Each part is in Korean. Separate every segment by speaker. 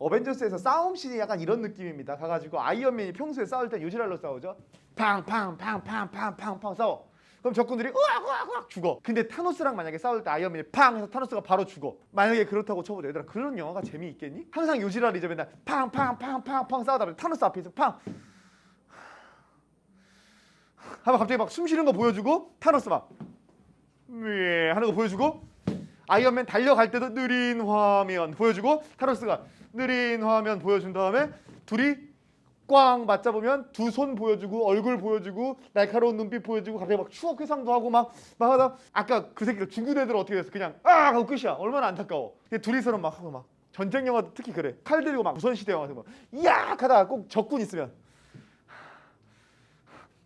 Speaker 1: 어벤져스에서 싸움 씬이 약간 이런 느낌입니다. 가가지고 아이언맨이 평소에 싸울 때 요지랄로 싸우죠. 팡팡팡팡팡팡팡 싸워. 그럼 적군들이 으악 으악 으악 죽어. 근데 타노스랑 만약에 싸울 때 아이언맨이 팡 해서 타노스가 바로 죽어. 만약에 그렇다고 쳐보자. 얘들아 그런 영화가 재미있겠니? 항상 요지랄이죠 맨날 팡팡팡팡팡 싸우다 보면 타노스 앞에서 팡 하면 갑자기 막 숨 쉬는 거 보여주고 타노스 막 네, 하는 거 보여주고 아이언맨 달려갈 때도 느린 화면 보여주고 타노스가 느린 화면 보여준 다음에 둘이 꽝 맞잡으면 두 손 보여주고 얼굴 보여주고 날카로운 눈빛 보여주고 갑자기 막 추억 회상도 하고 막, 막 하다 아까 그 새끼가 죽은 애들 어떻게 됐어? 그냥 아! 하고 끝이야. 얼마나 안타까워. 근데 둘이서는 막 하고 막 전쟁 영화도 특히 그래. 칼 들고 막 조선시대 영화 같은 거 이야 하다가 꼭 적군 있으면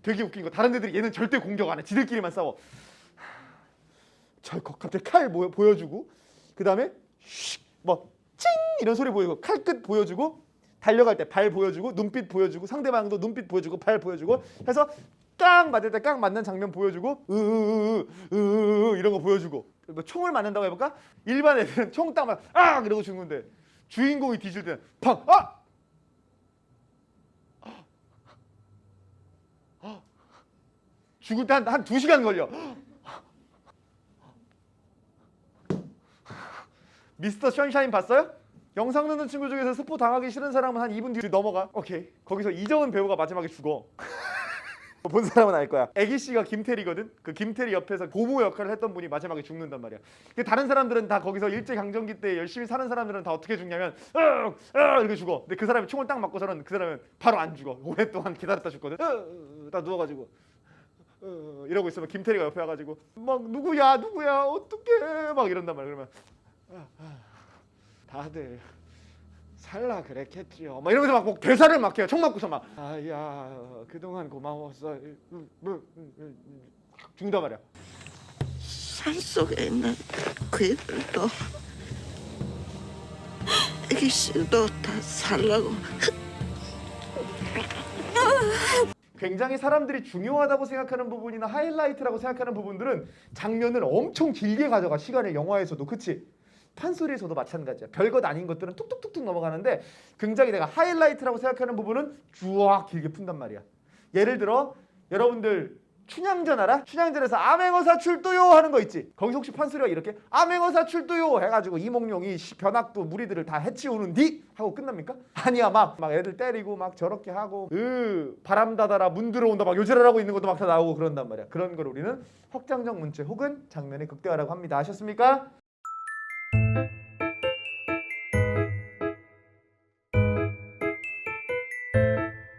Speaker 1: 되게 웃긴 거. 다른 애들이 얘는 절대 공격 안 해. 지들끼리만 싸워. 저 거- 갑자기 칼 모- 보여주고 그 다음에 뭐 찡 이런 소리 보이고 칼끝 보여주고 달려갈 때 발 보여주고 눈빛 보여주고 상대방도 눈빛 보여주고 발 보여주고 해서 깡 맞을 때 깡 맞는 장면 보여주고 으으으으 이런 거 보여주고 뭐 총을 맞는다고 해볼까? 일반 애들은 총딱 맞, 아 이러고 죽는데 주인공이 뒤질 때는 팡 아! 죽을 때 한 한 두 시간 걸려. 미스터 션샤인 봤어요? 영상 듣는 친구 중에서 스포 당하기 싫은 사람은 한 2분 뒤로 넘어가. 오케이. 거기서 이정은 배우가 마지막에 죽어. 본 사람은 알 거야. 애기 씨가 김태리거든. 그 김태리 옆에서 고모 역할을 했던 분이 마지막에 죽는단 말이야. 근데 다른 사람들은 다 거기서 일제 강점기 때 열심히 사는 사람들은 다 어떻게 죽냐면 으, 으, 이렇게 죽어. 근데 그 사람이 총을 딱 맞고서는 그 사람은 바로 안 죽어. 오랫동안 기다렸다 죽거든. 으, 딱 누워가지고 어, 이러고 있으면 김태리가 옆에 와가지고 막 누구야 누구야 어떡해 막 이런단 말이야 그러면 다들 살라 그랬겠지요. 막 이러면서 막, 막 대사를 막 해요. 총 맞고서 막. 아야 그동안 고마웠어. 죽는단 말이야
Speaker 2: 산속에 있는 그들도 애기씨도 다 살라고.
Speaker 1: 굉장히 사람들이 중요하다고 생각하는 부분이나 하이라이트라고 생각하는 부분들은 장면을 엄청 길게 가져가 시간을 영화에서도. 그치 판소리에서도 마찬가지야 별것 아닌 것들은 툭툭툭툭 넘어가는데 굉장히 내가 하이라이트라고 생각하는 부분은 쫙 길게 푼단 말이야 예를 들어 여러분들 춘향전 알아? 춘향전에서 암행어사 출두요 하는 거 있지 거기서 혹시 판소리가 이렇게 암행어사 출두요 해가지고 이몽룡이 시- 변학도 무리들을 다 해치우는 뒤 하고 끝납니까? 아니야 막 막 애들 때리고 막 저렇게 하고 으 바람 닫아라 문 들어온다 막 요절을 하고 있는 것도 막 다 나오고 그런단 말이야 그런 걸 우리는 확장적 문체 혹은 장면의 극대화라고 합니다 아셨습니까?